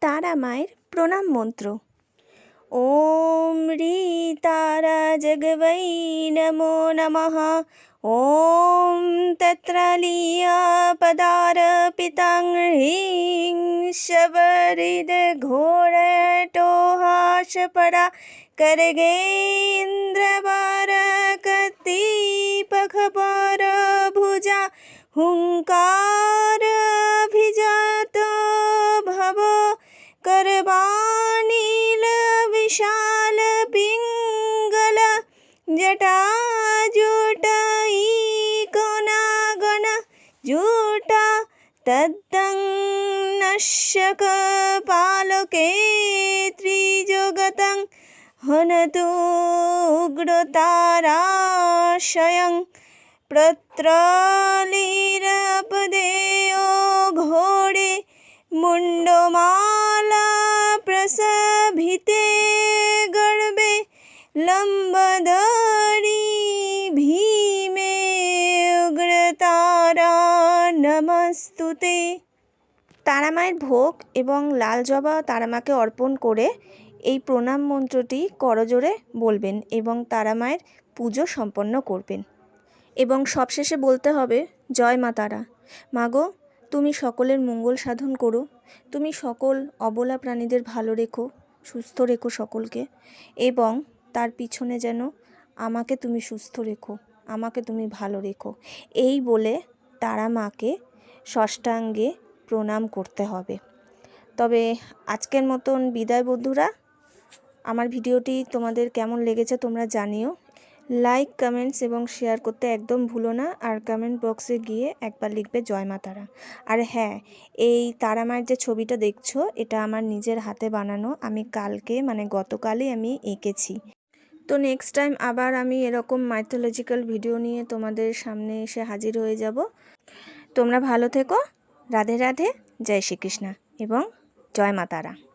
তারা মায়ের প্রণাম মন্ত্র। ওম রি তারা জগবৈ নমো নমঃ। ওম তত্রালিয়া পদার পিতাং হ্রিং শবরিদ ঘোড়টোহাস পরা করগেন্দ্রবার কতি করবানীল বিশাল পিঙ্গল জটা জুটাই কোনাগণ জুটা তদ্দং নশ্যক পালকে ত্রিজগতং মুন্ডমালা প্রসভিতে গর্বে লম্বদরি ভীমে উগ্রতারা নমস্তুতে। তারামায়ের ভোগ এবং লাল জবা তারামাকে অর্পণ করে এই প্রণাম মন্ত্রটি করজোরে বলবেন এবং তারামায়ের পুজো সম্পন্ন করবেন। এবং সবশেষে বলতে হবে, জয় মা তারা। মাগো তুমি সকলের মঙ্গল সাধন করো। তুমি সকল অবলা প্রাণীদের ভালো রেখো, সুস্থ রেখো সকলকে, এবং তার পিছনে যেন আমাকে তুমি সুস্থ রেখো, আমাকে তুমি ভালো রেখো। এই বলে তারা মাকে ষষ্ঠাঙ্গে প্রণাম করতে হবে। তবে আজকের মতন বিদায় বন্ধুরা, আমার ভিডিওটি তোমাদের কেমন লেগেছে তোমরা জানিও। লাইক কমেন্টস এবং শেয়ার করতে একদম ভুলো না। আর কমেন্ট বক্সে গিয়ে একবার লিখবে জয় মা তারা। আর হ্যাঁ এই তারামার যে ছবিটা দেখছ, এটা আমার নিজের হাতে বানানো। আমি কালকে মানে গতকালই আমি এঁকেছি। তো নেক্সট টাইম আবার আমি এরকম মাইথোলজিক্যাল ভিডিও নিয়ে তোমাদের সামনে এসে হাজির হয়ে যাব। তোমরা ভালো থেকো। রাধে রাধে। জয় শ্রীকৃষ্ণা এবং জয় মা তারা।